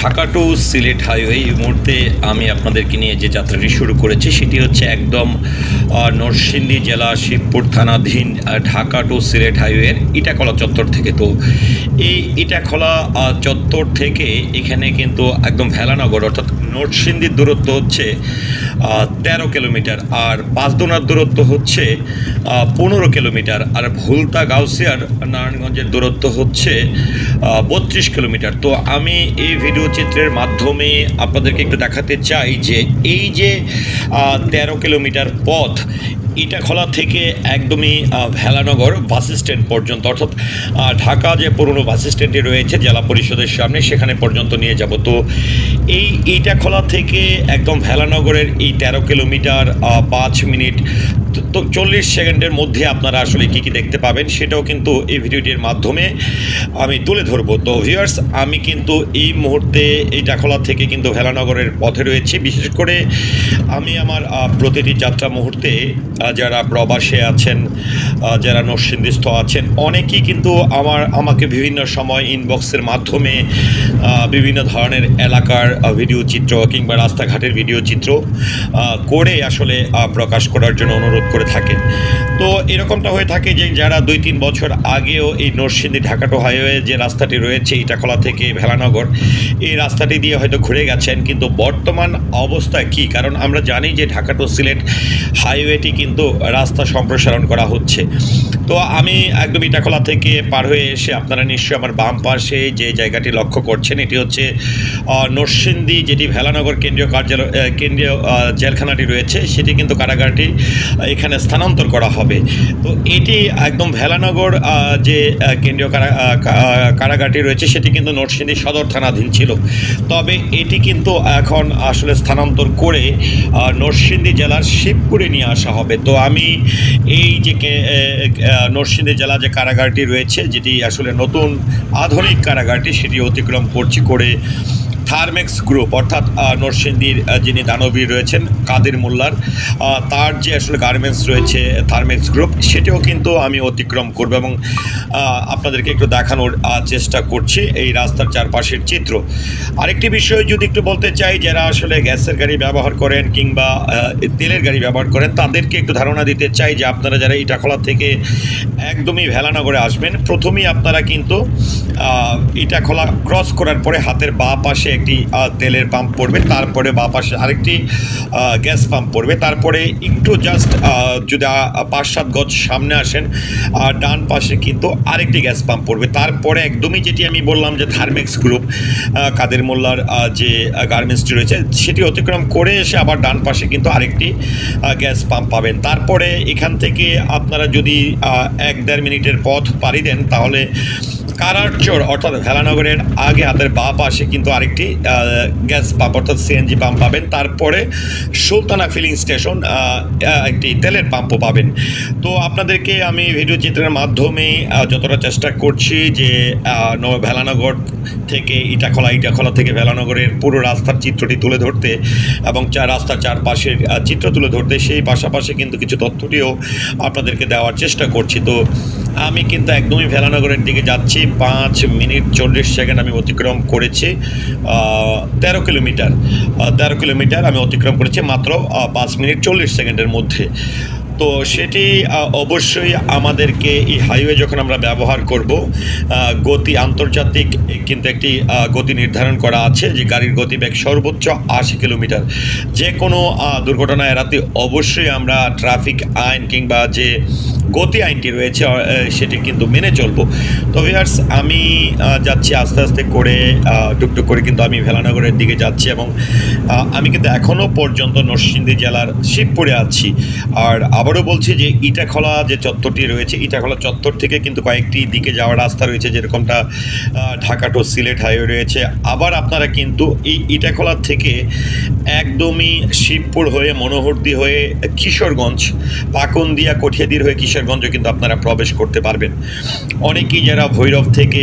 Dhaka two Sylhet highway এই মুহূর্তে আমি আপনাদেরকে নিয়ে যে যাত্রাটি শুরু করেছি সেটি হচ্ছে একদম নরসিংদী জেলা শিবপুর থানাধীন ঢাকা টু সিলেট হাইওয়ের ইটাখলা চত্বর থেকে। তো এই ইটাখলা চত্বর থেকে এখানে কিন্তু একদম ভেলানগর, অর্থাৎ নরসিংদীর দূরত্ব হচ্ছে তেরো কিলোমিটার আর পাঁচদোনার দূরত্ব হচ্ছে পনেরো কিলোমিটার আর ভুলতা গাউসিয়ার নারায়ণগঞ্জের দূরত্ব হচ্ছে বত্রিশ কিলোমিটার। তো আমি এই ভিডিও চিত্রের মাধ্যমে আপনাদেরকে একটু দেখাতে চাই যে এই যে তেরো কিলোমিটার পথ ইটাখলা থেকে একদমই ভেলানগর বাস স্ট্যান্ড পর্যন্ত, অর্থাৎ ঢাকা যে পুরনো বাস স্ট্যান্ডটি রয়েছে জেলা পরিষদের সামনে, সেখানে পর্যন্ত নিয়ে যাব। তো এই ইটাখলা থেকে একদম ভেলানগরের এই তেরো কিলোমিটার পাঁচ মিনিট, তো- চল্লিশ সেকেন্ডের মধ্যে আপনারা আসলে কী কী দেখতে পাবেন সেটাও কিন্তু এই ভিডিওটির মাধ্যমে আমি তুলে ধরবো। তো ভিউয়ার্স আমি কিন্তু এই মুহূর্তে এই ডাকলা থেকে কিন্তু ভেলানগরের পথে রয়েছি। বিশেষ করে আমি আমার প্রতিটি যাত্রা মুহূর্তে যারা প্রবাসে আছেন যারা নরসিংদীস্থ আছেন, অনেকেই কিন্তু আমার, আমাকে বিভিন্ন সময় ইনবক্সের মাধ্যমে বিভিন্ন ধরনের এলাকার ভিডিও চিত্র কিংবা রাস্তাঘাটের ভিডিও চিত্র করে আসলে প্রকাশ করার জন্য অনুরোধ করে থাকেন। তো এরকমটা হয়ে থাকে যে যারা দুই তিন বছর আগেও এই নরসিংদী ঢাকাটো হাইওয়ে যে রাস্তাটি রয়েছে, ইটাখলা থেকে ভেলানগর, এই রাস্তাটি দিয়ে হয়তো ঘুরে গেছেন, কিন্তু বর্তমান অবস্থা কি? কারণ আমরা জানি যে ঢাকা টু সিলেট হাইওয়েটি কিন্তু রাস্তা সম্প্রসারণ করা হচ্ছে। তো আমি একদম ইটাখলা থেকে পার হয়ে এসে আপনারা নিশ্চয়ই আমার বাম পাশে যে জায়গাটি লক্ষ্য করছেন এটি হচ্ছে আহ, নরসিংদী যেটি ভেলানগর কেন্দ্রীয় কার্যালয় কেন্দ্রীয় জেলখানাটি রয়েছে সেটি কিন্তু কারাগারটি এখানে স্থানান্তর করা হবে। তো এটি একদম ভেলানগর যে কেন্দ্রীয় কারা কারাগারটি রয়েছে সেটি কিন্তু নরসিংদী সদর থানাধীন ছিল। তবে এটি কিন্তু এখন আসলে স্থানান্তর করে নরসিংদী জেলার শিবপুরে নিয়ে আসা হবে। তো আমি এই যে নরসিংদী জেলা যে কারাগারটি রয়েছে, যেটি আসলে নতুন আধুনিক কারাগারটি, সেটি অতিক্রম করছি করে থার্মেক্স গ্রুপ অর্থাৎ নরসিংদীর যিনি দানবীর রয়েছেন, কাদের মোল্লার তার যে আসলে গার্মেন্টস রয়েছে থার্মেক্স গ্রুপ সেটিও কিন্তু আমি অতিক্রম করব এবং আপনাদেরকে একটু দেখানোর চেষ্টা করছি এই রাস্তার চারপাশের চিত্র। আরেকটি বিষয় যদি একটু বলতে চাই, যারা আসলে গ্যাসের গাড়ি ব্যবহার করেন কিংবা তেলের গাড়ি ব্যবহার করেন, তাদেরকে একটু ধারণা দিতে চাই যে আপনারা যারা ইটাখলা থেকে একদমই ভেলানগরে আসবেন, প্রথমেই আপনারা কিন্তু আহ, ইটাখলা ক্রস করার পরে হাতের বা পাশে একটি তেলের পাম্প পড়বে তারপরে বা পাশে আরেকটি গ্যাস পাম্প পড়বে। তারপরে একটু জাস্ট যদি পাঁচ সাত গজ সামনে আসেন ডান পাশে কিন্তু আরেকটি গ্যাস পাম্প পড়বে। তারপরে একদমই যেটি আমি বললাম যে থার্মেক্স গ্রুপ কাদের মোল্লার যে গার্মেন্টসটি রয়েছে সেটি অতিক্রম করে এসে আবার ডান পাশে কিন্তু আরেকটি গ্যাস পাম্প পাবেন। তারপরে এখান থেকে আপনারা যদি এক দেড় মিনিটের পথ পাড়ি দেন তাহলে কারারচর অর্থাৎ ভেলানগরের আগে হাতের বা পাশে কিন্তু আরেকটি গ্যাস পাম্প অর্থাৎ সিএনজি পাম্প পাবেন। তারপরে সুলতানা ফিলিং স্টেশন একটি তেলের পাম্পও পাবেন। তো আপনাদেরকে আমি ভিডিও চিত্রের মাধ্যমে যতটা চেষ্টা করছি যে ভেলানগর থেকে ইটাখলা ইটাখলা থেকে ভেলানগরের পুরো রাস্তার চিত্রটি তুলে ধরতে এবং চা, রাস্তার চারপাশের চিত্র তুলে ধরতে সেই পাশাপাশি কিন্তু কিছু তথ্যটিও আপনাদেরকে দেওয়ার চেষ্টা করছি। তো আমি কিন্তু একদমই ভেলানগরের দিকে যাচ্ছি। পাঁচ মিনিট চল্লিশ সেকেন্ড আমি অতিক্রম করেছি তেরো কিলোমিটার তেরো কিলোমিটার আমি অতিক্রম করেছি মাত্র পাঁচ মিনিট চল্লিশ সেকেন্ডের মধ্যে। তো সেটি অবশ্যই আমাদেরকে এই হাইওয়ে যখন আমরা ব্যবহার করব গতি আন্তর্জাতিক কিন্তু একটি গতি নির্ধারণ করা আছে যে গাড়ির গতিবেগ সর্বোচ্চ আশি কিলোমিটার। যে কোনো দুর্ঘটনা এড়াতে অবশ্যই আমরা ট্রাফিক আইন কিংবা যে গতি আইনটি রয়েছে সেটি কিন্তু মেনে চলবো। তো ভিয়ার্স আমি যাচ্ছি আস্তে আস্তে করে টুকটুক করে কিন্তু আমি ভেলানগরের দিকে যাচ্ছি এবং আমি কিন্তু এখনও পর্যন্ত নরসিংদী জেলার শিবপুরে আছি। আর আবারও বলছি যে ইটাখলা যে চত্বরটি রয়েছে, ইটাখলা চত্বর থেকে কিন্তু কয়েকটি দিকে যাওয়ার রাস্তা রয়েছে, যেরকমটা ঢাকা টু সিলেট হাইওয়ে রয়েছে। আবার আপনারা কিন্তু এই ইটাখলা থেকে একদমই শিবপুর হয়ে, মনোহরদি হয়ে, কিশোরগঞ্জ, পাকন্দিয়া, কঠিয়াদির হয়ে কিশোর কিশোরগঞ্জে কিন্তু আপনারা প্রবেশ করতে পারবেন। অনেকেই যারা ভৈরব থেকে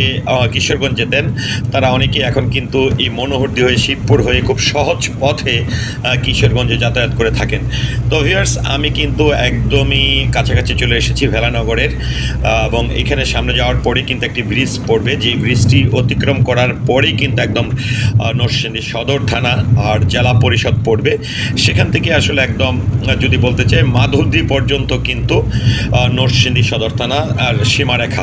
কিশোরগঞ্জ যেতেন, তারা অনেকে এখন কিন্তু এই মনোহরদি হয়ে শিবপুর হয়ে খুব সহজ পথে কিশোরগঞ্জে যাতায়াত করে থাকেন। তো ভিউয়ার্স আমি কিন্তু একদমই কাছাকাছি চলে এসেছি ভেলানগরের এবং এখানে সামনে যাওয়ার পরে কিন্তু একটি ব্রিজ পড়বে। যে ব্রিজটি অতিক্রম করার পরেই কিন্তু একদম নরসিংদী সদর থানা আর জেলা পরিষদ পড়বে। সেখান থেকে আসলে একদম, যদি বলতে চাই, মাধুরদি পর্যন্ত কিন্তু নরসিংদী সদর থানা, আর সীমারেখা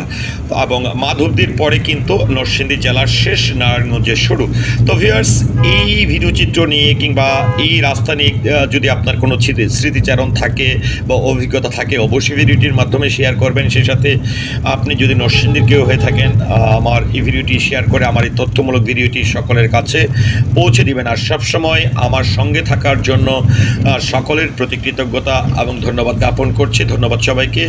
এবং মাধুরদির পরে কিন্তু নরসিংদী জেলার শেষ নারায়ণগঞ্জের শুরু। তো ভিউয়ার্স এই ভিডিও চিত্র নিয়ে কিংবা এই রাস্তা নিয়ে যদি আপনার কোনো স্মৃতি- স্মৃতিচারণ থাকে বা অভিজ্ঞতা থাকে, অবশ্যই ভিডিওটির মাধ্যমে শেয়ার করবেন। সেই সাথে আপনি যদি নরসিংদীর কেউ হয়ে থাকেন, আমার এই ভিডিওটি শেয়ার করে আমার এই তথ্যমূলক ভিডিওটি সকলের কাছে পৌঁছে দিবেন। আর সবসময় আমার সঙ্গে থাকার জন্য সকলের প্রতি কৃতজ্ঞতা এবং ধন্যবাদ জ্ঞাপন করছি। ধন্যবাদ সবাইকে।